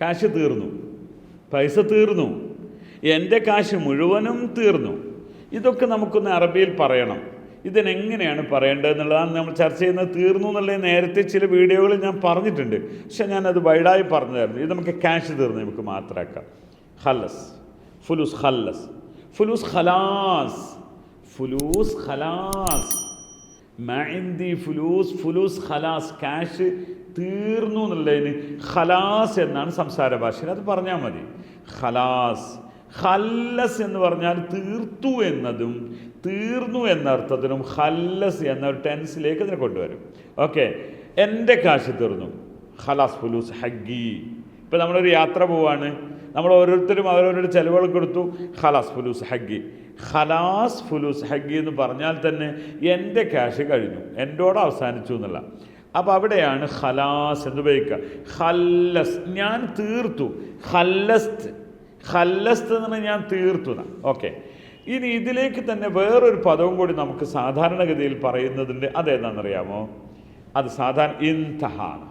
കാശ് തീർന്നു. പൈസ തീർന്നു. എന്റെ കാശ് മുഴുവനും തീർന്നു. ഇതൊക്കെ നമുക്കൊന്ന് അറബിയിൽ പറയണം. ഇതിനെങ്ങനെയാണ് പറയേണ്ടതെന്നുള്ളതാണ് നമ്മൾ ചർച്ച ചെയ്യുന്നത്. തീർന്നു എന്നുള്ളത് നേരത്തെ ചില വീഡിയോകളിൽ ഞാൻ പറഞ്ഞിട്ടുണ്ട്. പക്ഷെ ഞാനത് വൈഡായി പറഞ്ഞതായിരുന്നു. ഇത് നമുക്ക് ക്യാഷ് തീർന്നു നമുക്ക് മാത്രമാക്കാം. ഹല്ലസ് ഫുലൂസ് ഹല്ലസ് ഫുലൂസ് ഖലാസ്. ഫുലൂസ് ഖലാസ്. മൈന്തി ഫുലൂസ്. ഫുലൂസ് ഖലാസ്. ക്യാഷ് തീർന്നു എന്നുള്ളതിന് ഖലാസ് എന്നാണ് സംസാര ഭാഷയിൽ അത് പറഞ്ഞാൽ മതി. ഖലാസ്. ഖല്ലസ് എന്ന് പറഞ്ഞാൽ തീർത്തു എന്നതും തീർന്നു എന്ന അർത്ഥത്തിനും ഖല്ലസ് എന്ന ഒരു ടെൻസിലേക്ക് ഇതിനെ കൊണ്ടുവരും. ഓക്കെ. എന്റെ കാശ് തീർന്നു. ഖലാസ് ഫുലൂസ് ഹഗ്ഗി. ഇപ്പം നമ്മളൊരു യാത്ര പോവാണ്. നമ്മൾ ഓരോരുത്തരും അവരവരുടെ ചിലവുകൾ കൊടുത്തു. ഖലാസ് ഫുലൂസ് ഹഗ്ഗി. ഖലാസ് ഫുലൂസ് ഹഗ്ഗി എന്ന് പറഞ്ഞാൽ തന്നെ എന്റെ ക്യാഷ് കഴിഞ്ഞു. എന്റോട് അവസാനിച്ചു എന്നുള്ള. അപ്പോൾ അവിടെയാണ് ഖലാസ് എന്ന് ഉപയോഗിക്കുക. ഖല്ലസ് ഞാൻ തീർത്തു. ഖല്ലസ്ത്. ഖല്ലസ്ത് എന്ന് പറഞ്ഞാൽ ഞാൻ തീർത്തു ഓക്കെ. ഇനി ഇതിലേക്ക് തന്നെ വേറൊരു പദവും കൂടി നമുക്ക് സാധാരണഗതിയിൽ പറയുന്നതിന്റെ അതേതാണെന്നറിയാമോ അത് സാധാരണ ഇൻതഹാണ്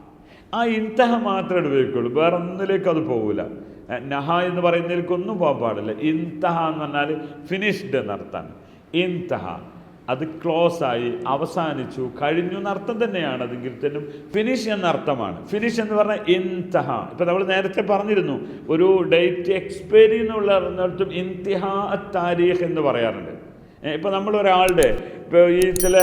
ആ ഇൻതഹ മാത്രമേ ഉപയോഗിക്കുള്ളൂ. വേറെ ഒന്നിലേക്ക് അത് പോകില്ല നഹ എന്ന് പറയുന്നതിലേക്കൊന്നും പോകാൻ പാടില്ല. ഇൻതഹ എന്ന് പറഞ്ഞാൽ ഫിനിഷ്ഡ് എന്നർത്ഥമാണ്. ഇൻതഹ അത് ക്ലോസ് ആയി അവസാനിച്ചു. കഴിഞ്ഞു എന്നർത്ഥം തന്നെയാണ് അതെങ്കിൽ തന്നെ ഫിനിഷ് എന്ന അർത്ഥമാണ് ഫിനിഷ് എന്ന് പറഞ്ഞാൽ ഇൻതഹ ഇപ്പം നമ്മൾ നേരത്തെ പറഞ്ഞിരുന്നു ഒരു ഡേറ്റ് എക്സ്പയറി എന്നുള്ള അർത്ഥം ഇൻതിഹാ താരീഖ് എന്ന് പറയാറുണ്ട്. ഇപ്പം നമ്മൾ ഒരാളുടെ ഇപ്പോൾ ഈ ചില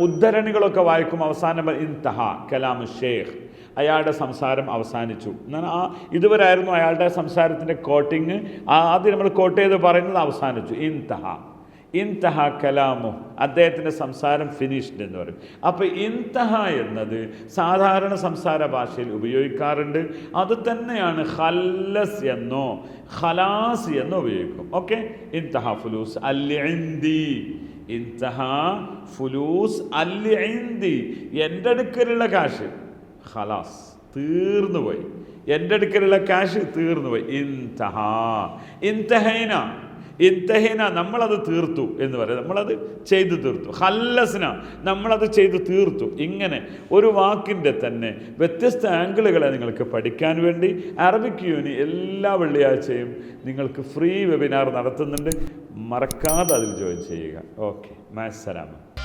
ഉദ്ധരണികളൊക്കെ വായിക്കും അവസാനം ഇൻതഹ കലാം ഷേഖ്. അയാളുടെ സംസാരം അവസാനിച്ചു. എന്നാൽ ആ ഇതുവരെ ആയിരുന്നു അയാളുടെ സംസാരത്തിന്റെ കോട്ടിങ് ആദ്യം നമ്മൾ കോട്ട് ചെയ്ത് പറയുന്നത് അവസാനിച്ചു. ഇൻതഹ ഇൻതഹ കലാമു. അദ്ദേഹത്തിന്റെ സംസാരം ഫിനിഷ്ഡ് എന്ന് പറയും. അപ്പോൾ ഇൻതഹ എന്നത് സാധാരണ സംസാര ഭാഷയിൽ ഉപയോഗിക്കാറുണ്ട്. അത് തന്നെയാണ് ഹല്ലസ് എന്നോ ഖലാസ് എന്നോ ഉപയോഗിക്കും. ഓക്കെ? ഇൻതഹ ഫുലൂസ് അല്ലിന്തി ഇൻതഹ ഫുലൂസ് അല്ലിന്തി എന്റെ അടുക്കലുള്ള കാശ് ഖലാസ് തീർന്നുപോയി എന്റെ അടുക്കലുള്ള കാശ് തീർന്നുപോയി ഇൻതഹ. ഇൻതഹൈന. ഇൻതഹീന നമ്മളത് തീർത്തു എന്ന് പറയാം നമ്മളത് ചെയ്തു തീർത്തു. ഹല്ലസ്ന നമ്മളത് ചെയ്തു തീർത്തു. ഇങ്ങനെ ഒരു വാക്കിന്റെ തന്നെ വ്യത്യസ്ത ആംഗിളുകളെ നിങ്ങൾക്ക് പഠിക്കാൻ വേണ്ടി അറബിക് യൂണി എല്ലാ വെള്ളിയാഴ്ചയും നിങ്ങൾക്ക് ഫ്രീ വെബിനാർ നടത്തുന്നുണ്ട്. മറക്കാതെ അതിൽ ജോയിൻ ചെയ്യുക. ഓക്കെ. മാസലാമ